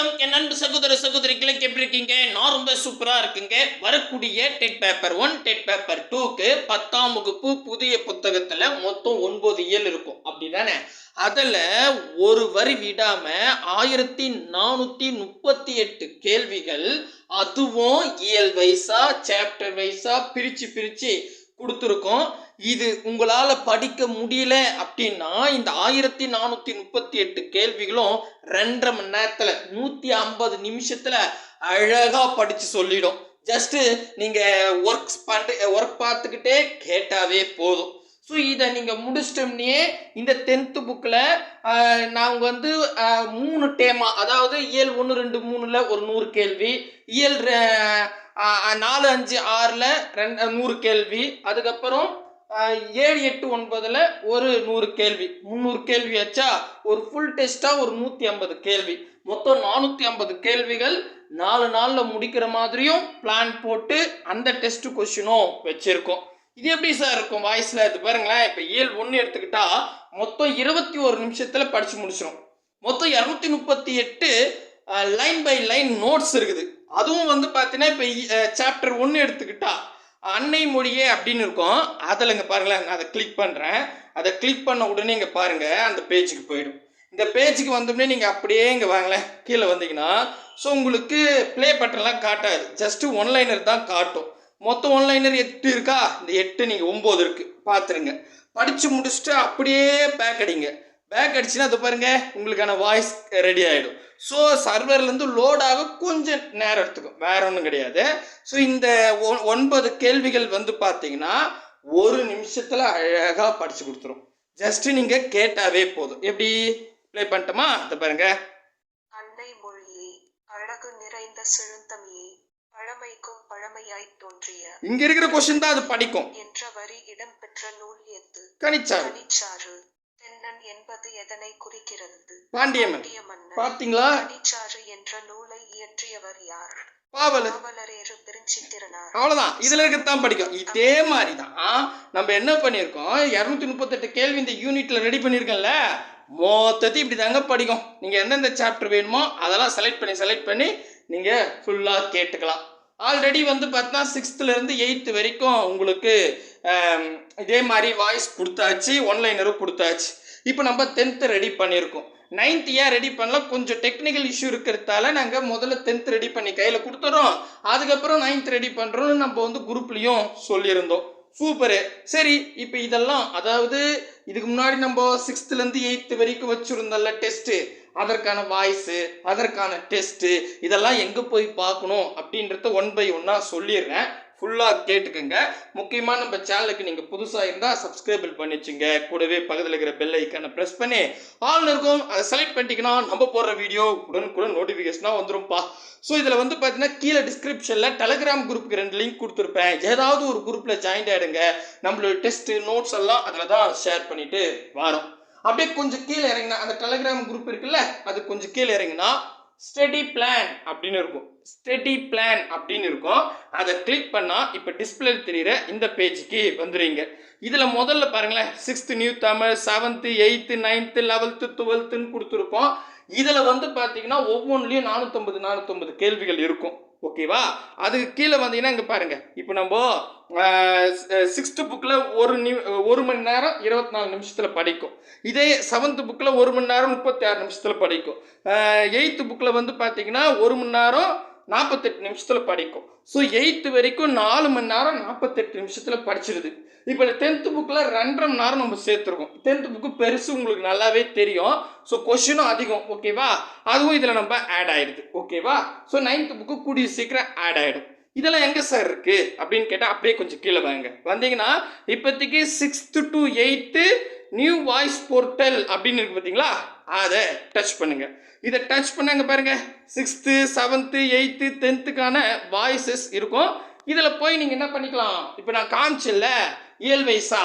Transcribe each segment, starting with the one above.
வணக்கம். என் அன்பு சகோதர சகோதரிகளை எப்படி இருக்கீங்க? நான் ரொம்ப சூப்பராக இருக்குங்க. வரக்கூடிய TET paper one TET paper டூக்கு பத்தாம் வகுப்பு புதிய புத்தகத்தில் மொத்தம் ஒன்பது இயல் இருக்கும். அப்படி தானே அதில் ஒரு வரி விடாம ஆயிரத்தி நானூற்றி முப்பத்தி எட்டு கேள்விகள் அதுவும் இயல் வைஸாக சாப்டர் வைஸாக பிரித்து பிரித்து கொடுத்துருக்கோம். இது உங்களால் படிக்க முடியல அப்படின்னா இந்த ஆயிரத்தி நானூற்றி முப்பத்தி எட்டு கேள்விகளும் ரெண்டரை மணி நேரத்தில் நூற்றி ஐம்பது நிமிஷத்தில் அழகாக படித்து சொல்லிடும். ஜஸ்ட்டு நீங்கள் ஒர்க்ஸ் பண்ணுற ஒர்க் பார்த்துக்கிட்டே கேட்டாவே போதும். ஸோ இதை நீங்கள் முடிச்சிட்டோம்னே இந்த டென்த்து புக்கில் நாங்கள் வந்து மூணு டேமா அதாவது இயல் ஒன்று ரெண்டு மூணில் ஒரு நூறு கேள்வி இயல் நாலு அஞ்சு ஆறில் ரெண்டு நூறு கேள்வி அதுக்கப்புறம் ஏழு எட்டு ஒன்பதில் ஒரு நூறு கேள்வி. முந்நூறு கேள்வி ஆச்சா? ஒரு ஃபுல் டெஸ்ட்டாக ஒரு நூற்றி ஐம்பது கேள்வி. மொத்தம் நானூற்றி ஐம்பது கேள்விகள் நாலு நாளில் முடிக்கிற மாதிரியும் பிளான் போட்டு அந்த டெஸ்ட் கொஷினும் வச்சுருக்கோம். இது எப்படி சார் இருக்கும் வாய்ஸில்? இது பாருங்களேன். இப்போ இயல் ஒன்று எடுத்துக்கிட்டா மொத்தம் இருபத்தி ஒரு நிமிஷத்தில் படித்து முடிச்சிடும் மொத்தம் இரநூத்தி முப்பத்தி எட்டு லைன் பை லைன் நோட்ஸ் இருக்குது. அதுவும் வந்து பார்த்தீங்கன்னா இப்போ சாப்டர் ஒன்று எடுத்துக்கிட்டா அன்னை மொழியே அப்படின்னு இருக்கும். அதில் இங்கே பாருங்களேன் நான் அதை கிளிக் பண்ணுறேன் அதை கிளிக் பண்ண உடனே இங்கே பாருங்கள் அந்த பேஜுக்கு போயிடும். இந்த பேஜுக்கு வந்தோடனே நீங்கள் அப்படியே இங்கே வாங்களேன் கீழே வந்தீங்கன்னா ஸோ உங்களுக்கு ப்ளே பட்டன்லாம் காட்டாது. ஜஸ்ட்டு ஒன்லைனர் தான் காட்டும். மொத்தம் ஒன்லைனர் எட்டு இருக்கா? இந்த எட்டு நீங்கள் ஒம்பது இருக்குது பார்த்துருங்க படித்து முடிச்சுட்டு அப்படியே பேக் அடிங்க. பேக் அடிச்சுன்னா அது பாருங்கள் உங்களுக்கான வாய்ஸ் ரெடி ஆகிடும் ஸோ சர்வர்லேருந்து லோட் ஆக கொஞ்சம் நேரம் எடுத்துக்கும். வேற ஒன்றும் கிடையாது. ஸோ இந்த ஒன்பது கேள்விகள் வந்து பார்த்தீங்கன்னா ஒரு நிமிஷத்தில் அழகாக படித்து கொடுத்துரும். ஜஸ்ட்டு நீங்கள் கேட்டாவே போதும். எப்படி? ப்ளே பண்ணிட்டோமா? அதை பாருங்க. அன்னை மொழியே அழகு நிறைந்த செழுந்தமிழே பழமைக்கும் பழமையாய்த் தோன்றிய இங்கே இருக்கிற கொஷின் தான் அது படிக்கும். என்ற வரி இடம்பெற்ற நூல் எது? கணிச்சாரு கனிச்சாறு. தென்னன் என்பது எதனை குறிக்கிறது? பாண்டியம்மன். பாண்டிய மன்னர் பார்த்தீங்களா? கனிச்சாறு என்ற நூலை இயற்றியவர் யார்? பாவல் பாவலரேறு பிரிஞ்சித்திரனார் அவ்வளோதான் இதில் இருக்கிறதான் படிக்கும். இதே மாதிரி தான் நம்ம என்ன பண்ணியிருக்கோம்? இரநூத்தி முப்பத்தெட்டு கேள்வி இந்த யூனிட்டில் ரெடி பண்ணியிருக்கோம்ல மொத்தத்தையும் இப்படி தாங்க படிக்கும். நீங்கள் எந்தெந்த சாப்டர் வேணுமோ அதெல்லாம் செலக்ட் பண்ணி செலக்ட் பண்ணி நீங்கள் ஃபுல்லாக கேட்டுக்கலாம். ஆல்ரெடி வந்து பார்த்தீங்கன்னா சிக்ஸ்த்துலேருந்து எயித்து வரைக்கும் உங்களுக்கு இதே மாதிரி வாய்ஸ் கொடுத்தாச்சு ஒன்லைனரும் கொடுத்தாச்சு. இப்போ நம்ம டென்த்து ரெடி பண்ணியிருக்கோம். நைன்த் ஏன் ரெடி பண்ணல? கொஞ்சம் டெக்னிக்கல் இஷ்யூ இருக்கிறதால நாங்கள் முதல்ல டென்த் ரெடி பண்ணி கையில் கொடுத்துறோம். அதுக்கப்புறம் நைன்த் ரெடி பண்ணுறோம்னு நம்ம வந்து குரூப்லேயும் சொல்லியிருந்தோம். சூப்பரு சரி இப்போ இதெல்லாம் அதாவது இதுக்கு முன்னாடி நம்ம சிக்ஸ்த்துலேருந்து எயித்து வரைக்கும் வச்சுருந்தோம்ல டெஸ்ட்டு அதற்கான வாய்ஸு அதற்கான டெஸ்ட்டு இதெல்லாம் எங்கே போய் பார்க்கணும் அப்படின்றத ஒன் பை ஒன்னாக சொல்லிடுறேன். ஃபுல்லாக கேட்டுக்கோங்க. முக்கியமாக நம்ம சேனலுக்கு நீங்கள் புதுசாக இருந்தால் சப்ஸ்கிரைபிள் பண்ணி வச்சுங்க கூடவே பக்கத்தில் இருக்கிற பெல் ஐக்கானை ப்ரெஸ் பண்ணி ஆல் இருக்கும் அதை செலக்ட் பண்ணிட்டீங்கன்னா நம்ம போடுற வீடியோ உடனுக்குடன் நோட்டிஃபிகேஷனாக வந்துடும்ப்பா ஸோ இதில் வந்து பார்த்தீங்கன்னா கீழே டிஸ்கிரிப்ஷனில் டெலகிராம் குரூப்புக்கு ரெண்டு லிங்க் கொடுத்துருப்பேன். ஏதாவது ஒரு குரூப்பில் ஜாயின் ஆகிடுங்க நம்மளோட டெஸ்ட்டு நோட்ஸ் எல்லாம் அதில் தான் ஷேர் பண்ணிவிட்டு வரோம். அப்படியே கொஞ்சம் கீழே இறங்கினா அந்த டெலகிராம் குரூப் இருக்குல்ல அது கொஞ்சம் கீழே இறங்கினா ஸ்டெடி பிளான் அப்படின்னு இருக்கும். ஸ்டெடி பிளான் அப்படின்னு இருக்கும். அதை கிளிக் பண்ணால் இப்போ டிஸ்பிளே தெரிகிற இந்த பேஜுக்கு வந்துடுவீங்க இதில் முதல்ல பாருங்களேன் sixth new Tamil seventh eighth ninth eleventh டுவெல்த்துன்னு கொடுத்துருப்போம் இதில் வந்து பார்த்தீங்கன்னா ஒவ்வொன்றுலேயும் நானூற்றம்பது நானூற்றம்பது கேள்விகள் இருக்கும். ஓகேவா அதுக்கு கீழே வந்தீங்கன்னா இங்கே பாருங்கள் இப்போ நம்ம சிக்ஸ்த்து புக்கில் ஒரு நி ஒரு மணி நேரம் இருபத்தி நாலு நிமிஷத்தில் படிக்கும். இதே செவன்த்து புக்கில் ஒரு மணி நேரம் முப்பத்தி ஆறு நிமிஷத்தில் படிக்கும். எயித்து புக்கில் வந்து பார்த்தீங்கன்னா ஒரு மணி நேரம் நாற்பத்தெட்டு நிமிஷத்தில் படிக்கும். ஸோ எயித்து வரைக்கும் நாலு மணி நேரம் நாற்பத்தெட்டு நிமிஷத்தில் படிச்சிருது. இப்போ டென்த்து புக்கில் ரெண்டரை மணி நேரம் நம்ம சேர்த்துருக்கோம். டென்த்து புக்கு பெருசு உங்களுக்கு நல்லாவே தெரியும். ஸோ கொஷினும் அதிகம். ஓகேவா அதுவும் இதில் நம்ம ஆட் ஆயிடுது. ஓகேவா ஸோ நைன்த்து புக்கு கூடிய சீக்கிரம் ஆட் ஆகிடும் இதெல்லாம் எங்கே சார் இருக்குது அப்படின்னு கேட்டால் அப்படியே கொஞ்சம் கீழே வாங்க. வந்தீங்கன்னா இப்போதைக்கு sixth to eighth new voice portal அப்படின்னு இருக்கு பார்த்தீங்களா அதை டச் பண்ணுங்க. இதை டச் பண்ணாங்க பாருங்க. சிக்ஸ்த்து செவன்த்து எயித்து டென்த்துக்கான வாய்ஸஸ் இருக்கும். இதில் போய் நீங்கள் என்ன பண்ணிக்கலாம்? இப்போ நான் காமிச்சில்ல இயல் வயசா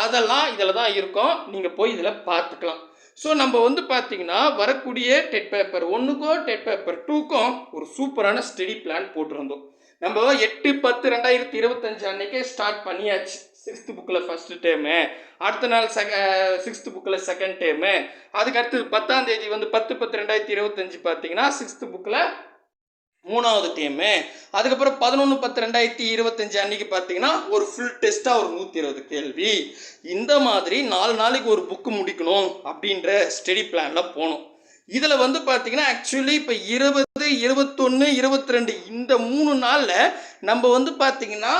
அதெல்லாம் இதில் தான் இருக்கும். நீங்கள் போய் இதில் பார்த்துக்கலாம். ஸோ நம்ம வந்து பார்த்தீங்கன்னா வரக்கூடிய டெட் பேப்பர் ஒன்றுக்கும் டெட் பேப்பர் டூக்கும் ஒரு சூப்பரான ஸ்டடி பிளான் போட்டிருந்தோம். நம்ம எட்டு பத்து ரெண்டாயிரத்தி இருபத்தஞ்சு அன்னைக்கே ஸ்டார்ட் பண்ணியாச்சு. சிக்ஸ்த்து புக்கில் ஃபஸ்ட்டு டேமு அடுத்த நாள் செக சிக்ஸ்த்து புக்கில் செகண்ட் டேமு அதுக்கடுத்து பத்தாம் தேதி வந்து பத்து பத்து ரெண்டாயிரத்தி இருபத்தஞ்சி பார்த்தீங்கன்னா சிக்ஸ்த்து புக்கில் மூணாவது டேமு அதுக்கப்புறம் பதினொன்று பத்து ரெண்டாயிரத்தி இருபத்தஞ்சி அன்றைக்கி பார்த்தீங்கன்னா ஒரு ஃபுல் டெஸ்ட்டாக ஒரு நூற்றி இருபது கேள்வி. இந்த மாதிரி நாலு நாளைக்கு ஒரு புக்கு முடிக்கணும் அப்படின்ற ஸ்டடி பிளானில் போகணும் இதில் வந்து பார்த்தீங்கன்னா ஆக்சுவலி இப்போ இருபது இருபத்தொன்று இருபத்தி ரெண்டு இந்த மூணு நாளில் நம்ம வந்து பார்த்தீங்கன்னா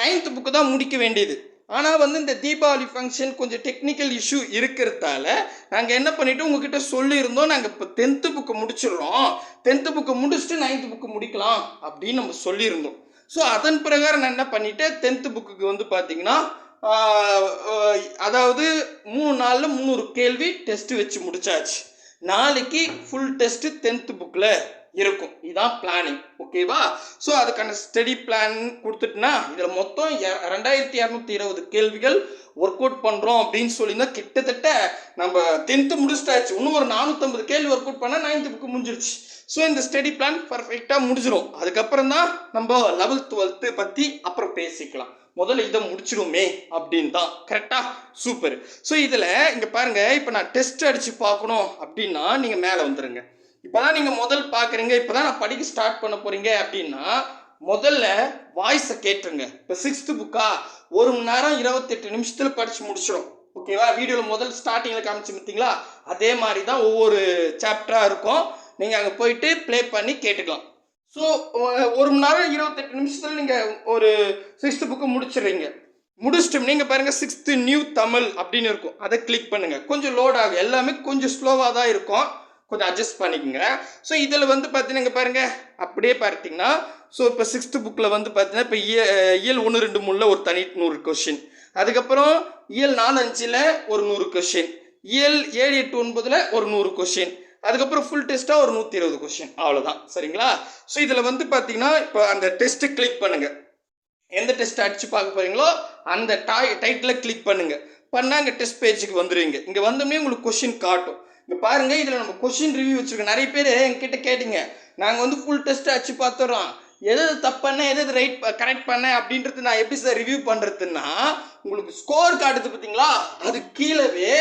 நைன்த் புக்கு தான் முடிக்க வேண்டியது. ஆனால் வந்து இந்த தீபாவளி ஃபங்க்ஷன் கொஞ்சம் டெக்னிக்கல் இஷ்யூ இருக்கிறதால நாங்கள் என்ன பண்ணிவிட்டு உங்ககிட்ட சொல்லியிருந்தோம். நாங்கள் இப்போ டென்த்து புக்கு முடிச்சிடுறோம். டென்த்து புக்கு முடிச்சுட்டு நைன்த்து புக்கு முடிக்கலாம் அப்படின்னு நம்ம சொல்லியிருந்தோம். ஸோ அதன் பிரகாரம் நான் என்ன பண்ணிட்டேன்? டென்த்து புக்குக்கு வந்து பார்த்தீங்கன்னா அதாவது மூணு நாளில் முந்நூறு கேள்வி டெஸ்ட்டு வச்சு முடிச்சாச்சு. நாளைக்கு ஃபுல் டெஸ்ட்டு டென்த்து புக்கில் இருக்கும். இதுதான் பிளானிங் ஓகேவா ஸோ அதுக்கான ஸ்டடி பிளான் கொடுத்துட்டுனா இதில் மொத்தம் ரெண்டாயிரத்தி இரநூத்தி இருபது கேள்விகள் ஒர்க் அவுட் பண்ணுறோம் அப்படின்னு சொல்லியிருந்தா கிட்டத்தட்ட நம்ம டென்த்து முடிச்சிட்டாச்சு. இன்னும் ஒரு நானூற்றம்பது கேள்வி ஒர்க் அவுட் பண்ணால் நைன்த்து புக்கு முடிஞ்சிருச்சு. ஸோ இந்த ஸ்டடி பிளான் பர்ஃபெக்டாக முடிஞ்சிடும் அதுக்கப்புறம் தான் நம்ம லெவல்த் டுவெல்த்து பற்றி அப்புறம் பேசிக்கலாம். முதல்ல இதை முடிச்சிடுமே அப்படின்னு தான் கரெக்டாக சூப்பர் ஸோ இதில் இங்கே பாருங்கள் இப்போ நான் டெஸ்ட் அடித்து பார்க்கணும் அப்படின்னா நீங்கள் மேலே வந்துடுங்க இப்போதான் நீங்கள் முதல் பார்க்குறீங்க இப்போ தான் நான் படிக்க ஸ்டார்ட் பண்ண போகிறீங்க அப்படின்னா முதல்ல வாய்ஸை கேட்டுருங்க. இப்போ சிக்ஸ்த்து புக்கா ஒரு மணி நேரம் இருபத்தெட்டு நிமிஷத்தில் படித்து முடிச்சிடும். ஓகேவா வீடியோவில் முதல் ஸ்டார்டிங்கில் காமிச்சு பார்த்தீங்களா அதே மாதிரி தான் ஒவ்வொரு சாப்டராக இருக்கும். நீங்கள் அங்கே போயிட்டு ப்ளே பண்ணி கேட்டுக்கலாம். ஸோ ஒரு மணி நேரம் இருபத்தெட்டு நிமிஷத்தில் நீங்கள் ஒரு சிக்ஸ்த்து புக்கு முடிச்சிடுறீங்க. முடிச்சிட்டு நீங்கள் பாருங்கள் சிக்ஸ்த்து நியூ தமிழ் அப்படின்னு இருக்கும். அதை கிளிக் பண்ணுங்கள் கொஞ்சம் லோட் ஆகும். எல்லாமே கொஞ்சம் ஸ்லோவாக தான் இருக்கும். கொஞ்சம் அட்ஜஸ்ட் பண்ணிக்கோங்க. ஸோ இதில் வந்து பார்த்தீங்கன்னா இங்கே பாருங்கள் அப்படியே பார்த்தீங்கன்னா ஸோ இப்போ சிக்ஸ்த்து புக்கில் வந்து பார்த்தீங்கன்னா இப்போ இய இயல் ஒன்று ரெண்டு மூணில் ஒரு தனி நூறு கொஷின் அதுக்கப்புறம் இயல் நாலு அஞ்சில் ஒரு நூறு கொஷின் இயல் ஏழு எட்டு ஒன்பதில் ஒரு நூறு கொஷின் அதுக்கப்புறம் ஃபுல் டெஸ்ட்டாக ஒரு நூற்றி இருபது கொஷின் அவ்வளோதான் சரிங்களா? ஸோ இதில் வந்து பார்த்தீங்கன்னா இப்போ அந்த டெஸ்ட்டு கிளிக் பண்ணுங்கள் எந்த டெஸ்ட் அடிச்சு பார்க்க போகிறீங்களோ அந்த டாய் டைட்டில் கிளிக் பண்ணுங்கள் பண்ணால் இங்கே டெஸ்ட் பேஜுக்கு வந்துடுவீங்க இங்கே வந்தோடனே உங்களுக்கு கொஷின் காட்டும். இங்கே பாருங்க இதில் நம்ம கொஷின் ரிவ்யூ வச்சிருக்கோம் நிறைய பேர் என்கிட்ட கேட்டீங்க. நாங்கள் வந்து ஃபுல் டெஸ்ட் அடிச்சு பார்த்துறோம் எது எது தப்பு பண்ண எது எது ரைட் கரெக்ட் பண்ண அப்படின்றது நான் எப்படி சார் ரிவ்யூ பண்ணுறதுன்னா உங்களுக்கு ஸ்கோர் காட்டுது பார்த்தீங்களா அது கீழவே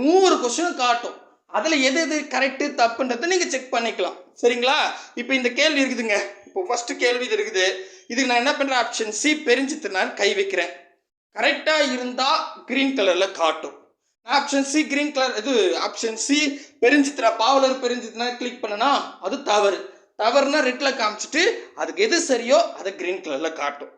நூறு கொஷினும் காட்டும். அதில் எது எது கரெக்டு தப்புன்றதை நீங்கள் செக் பண்ணிக்கலாம். சரிங்களா? இப்போ இந்த கேள்வி இருக்குதுங்க. இப்போ ஃபர்ஸ்ட் கேள்வி இது இருக்குது. இதுக்கு நான் என்ன பண்ணுறேன் ஆப்ஷன் சி பெருஞ்சித்தினார் கை வைக்கிறேன். கரெக்டாக இருந்தால் க்ரீன் கலரில் காட்டும். ஆப்ஷன் சி கிரீன் கலர் இது ஆப்ஷன் சி பெரிஞ்சித்திரா பாவலர் பெருஞ்சித்தினா கிளிக் பண்ணனா அது தவறு. தவறுனா ரெட்டில் காமிச்சிட்டு அதுக்கு எது சரியோ அதை க்ரீன் கலரில் காட்டும்.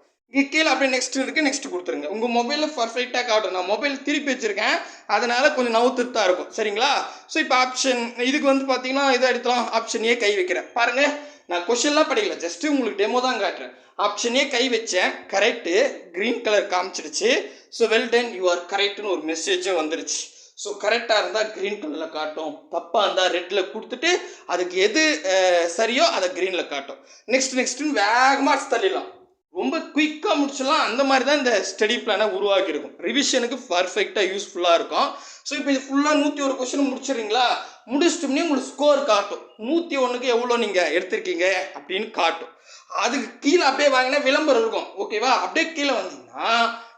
கீழே அப்படியே நெக்ஸ்ட் இருக்குது நெக்ஸ்ட் கொடுத்துருங்க. உங்கள் மொபைலில் பர்ஃபெக்டாக காட்டும். நான் மொபைல் திருப்பி வச்சுருக்கேன். அதனால் கொஞ்சம் நவுத்துட்டு தான் இருக்கும். சரிங்களா? ஸோ இப்போ ஆப்ஷன் இதுக்கு வந்து பார்த்தீங்கன்னா இதை எடுத்தலாம் ஆப்ஷன் ஏ கை வைக்கிறேன். பாருங்கள் நான் கொஷின்லாம் படிக்கல. ஜஸ்ட்டு உங்களுக்கு டெமோ தான் காட்டுறேன். ஆப்ஷனே கை வச்சேன். Correct green colour காமிச்சிடுச்சு. So well done you are கரெக்டுன்னு ஒரு மெசேஜும் வந்துருச்சு. ஸோ கரெக்டாக இருந்தால் க்ரீன் கலரில் காட்டும். தப்பாக இருந்தால் ரெட்டில் கொடுத்துட்டு அதுக்கு எது சரியோ அதை க்ரீனில் காட்டும். நெக்ஸ்ட் நெக்ஸ்ட்டுன்னு வேகமாக தள்ளிடலாம். ரொம்ப குயிக்காக முடிச்சிடலாம். அந்த மாதிரி தான் இந்த ஸ்டடி பிளானை உருவாக்கியிருக்கும். ரிவிஷனுக்கு பர்ஃபெக்டாக யூஸ்ஃபுல்லாக இருக்கும். ஸோ இப்போ இது ஃபுல்லாக நூற்றி ஒரு கொஸ்டின் முடிச்சிடுறீங்களா? முடிச்சிட்டோம்னே உங்களுக்கு ஸ்கோர் காட்டும். நூற்றி ஒன்றுக்கு எவ்வளோ நீங்கள் எடுத்திருக்கீங்க அப்படின்னு காட்டும். அதுக்கு கீழே அப்படியே வாங்கினா விளம்பரம் இருக்கும். ஓகேவா அப்படியே கீழே வந்தீங்கன்னா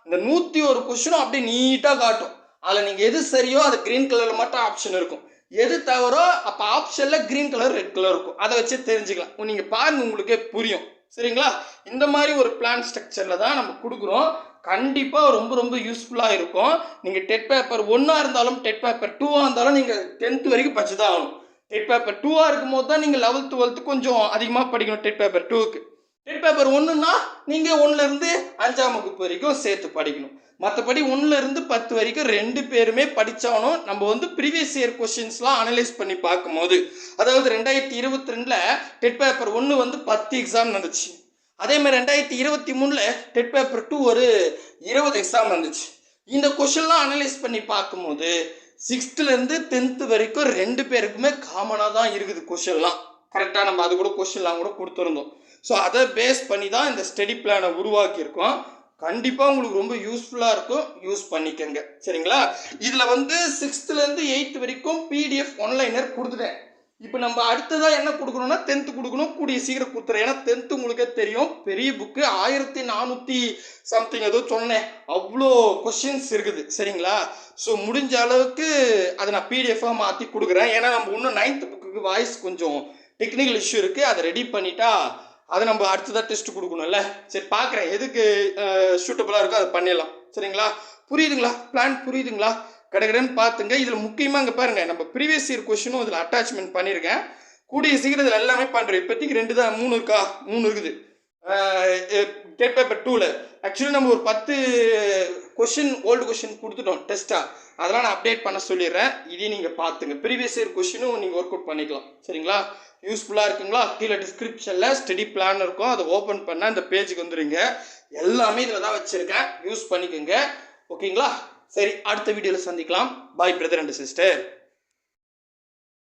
இந்த நூற்றி ஒரு கொஸ்டினும் அப்படியே நீட்டாக காட்டும். அதில் நீங்கள் எது சரியோ அது க்ரீன் கலரில் மட்டும் ஆப்ஷன் இருக்கும். எது தவறோ அப்போ ஆப்ஷனில் க்ரீன் கலர் ரெட் கலர் இருக்கும். அதை வச்சு தெரிஞ்சுக்கலாம். நீங்கள் பாருங்க உங்களுக்கே புரியும். சரிங்களா? இந்த மாதிரி ஒரு பிளான் ஸ்ட்ரக்சரில் தான் நம்ம கொடுக்குறோம் கண்டிப்பாக ரொம்ப ரொம்ப யூஸ்ஃபுல்லாக இருக்கும். நீங்கள் டெட் பேப்பர் ஒன்றா இருந்தாலும் டெட் பேப்பர் டூவாக இருந்தாலும் நீங்கள் டென்த்து வரைக்கும் படிச்சு தான் ஆகணும். டெட் பேப்பர் டூவாக இருக்கும் போது தான் நீங்கள் லெவல்த் டுவெல்த்து கொஞ்சம் அதிகமாக படிக்கணும் டெட் பேப்பர் டூவுக்கு டெட் பேப்பர் ஒன்றுனா நீங்கள் ஒன்றுலேருந்து அஞ்சாம் வகுப்பு வரைக்கும் சேர்த்து படிக்கணும். மற்றபடி ஒன்றுலேருந்து பத்து வரைக்கும் ரெண்டு பேருமே படித்தாலும் நம்ம வந்து ப்ரீவியஸ் இயர் கொஷின்ஸ்லாம் அனலைஸ் பண்ணி பார்க்கும்போது. அதாவது ரெண்டாயிரத்தி இருபத்தி ரெண்டில் டெட் பேப்பர் ஒன்று வந்து பத்து எக்ஸாம் நடந்துச்சு. அதே மாதிரி ரெண்டாயிரத்தி இருபத்தி மூணில் டெட் பேப்பர் டூ ஒரு இருபது எக்ஸாம் வந்துச்சு இந்த கொஷின்லாம் அனலைஸ் பண்ணி பார்க்கும்போது சிக்ஸ்த்துலேருந்து டென்த்து வரைக்கும் ரெண்டு பேருக்குமே காமனாக தான் இருக்குது கொஷின்லாம் கரெக்டாக நம்ம அது கூட கொஷின்லாம் கூட கொடுத்துருந்தோம். ஸோ அதை பேஸ் பண்ணி தான் இந்த ஸ்டடி பிளானை உருவாக்கியிருக்கோம். கண்டிப்பாக உங்களுக்கு ரொம்ப யூஸ்ஃபுல்லாக இருக்கும். யூஸ் பண்ணிக்கங்க. சரிங்களா? இதில் வந்து சிக்ஸ்த்துலேருந்து எயித்து வரைக்கும் பிடிஎஃப் ஒன்லைனர் கொடுத்துட்டேன். இப்போ நம்ம அடுத்ததாக என்ன கொடுக்கணும்னா டென்த்து கொடுக்கணும். கூடிய சீக்கிரம் கொடுத்துறேன். ஏன்னா டென்த்து உங்களுக்கே தெரியும். பெரிய புக்கு ஆயிரத்தி நானூற்றி சம்திங் ஏதோ சொன்னேன். அவ்வளோ கொஷின்ஸ் இருக்குது. சரிங்களா? ஸோ முடிஞ்ச அளவுக்கு அதை நான் பிடிஎஃபாக மாற்றி கொடுக்குறேன். ஏன்னா நம்ம இன்னும் நைன்த் புக்குக்கு வாய்ஸ் கொஞ்சம் டெக்னிக்கல் இஷ்யூ இருக்குது அதை ரெடி பண்ணிட்டா அதை நம்ம அடுத்ததாக டெஸ்ட் கொடுக்கணும்ல. சரி பார்க்குறேன். எதுக்கு சூட்டபுளாக இருக்கோ அதை பண்ணிடலாம். சரிங்களா? புரியுதுங்களா? பிளான் புரியுதுங்களா? கடகடன்னு பார்த்துங்க. இதில் முக்கியமாக இங்கே பாருங்கள் நம்ம ப்ரீவியஸ் இயர் கொஷினும் இதில் அட்டாச்மெண்ட் பண்ணியிருக்கேன் கூடிய சீக்கிரம் இதில் எல்லாமே பண்ணுறேன் இப்போதைக்கு ரெண்டு தான் மூணு இருக்கா? மூணு இருக்குது. டெட் பேப்பர் டூவில் ஆக்சுவலி நம்ம ஒரு பத்து கொஷின் ஓல்டு கொஷின் கொடுத்துட்டோம் டெஸ்ட்டாக அதெல்லாம் நான் அப்டேட் பண்ண சொல்லிடுறேன். இதையும் நீங்கள் பார்த்துங்க. ப்ரீவியஸ் இயர் கொஷினும் நீங்கள் ஒர்க் அவுட் பண்ணிக்கலாம். சரிங்களா? யூஸ்ஃபுல்லாக இருக்குங்களா? கீழே டிஸ்கிரிப்ஷனில் ஸ்டடி பிளான் இருக்கும். அதை ஓப்பன் பண்ணால் இந்த பேஜுக்கு வந்துடுங்க எல்லாமே இதில் தான் வச்சுருக்கேன். யூஸ் பண்ணிக்கோங்க. ஓகேங்களா சரி அடுத்த வீடியோவில் சந்திக்கலாம். பாய் பிரதர் அண்ட் சிஸ்டர்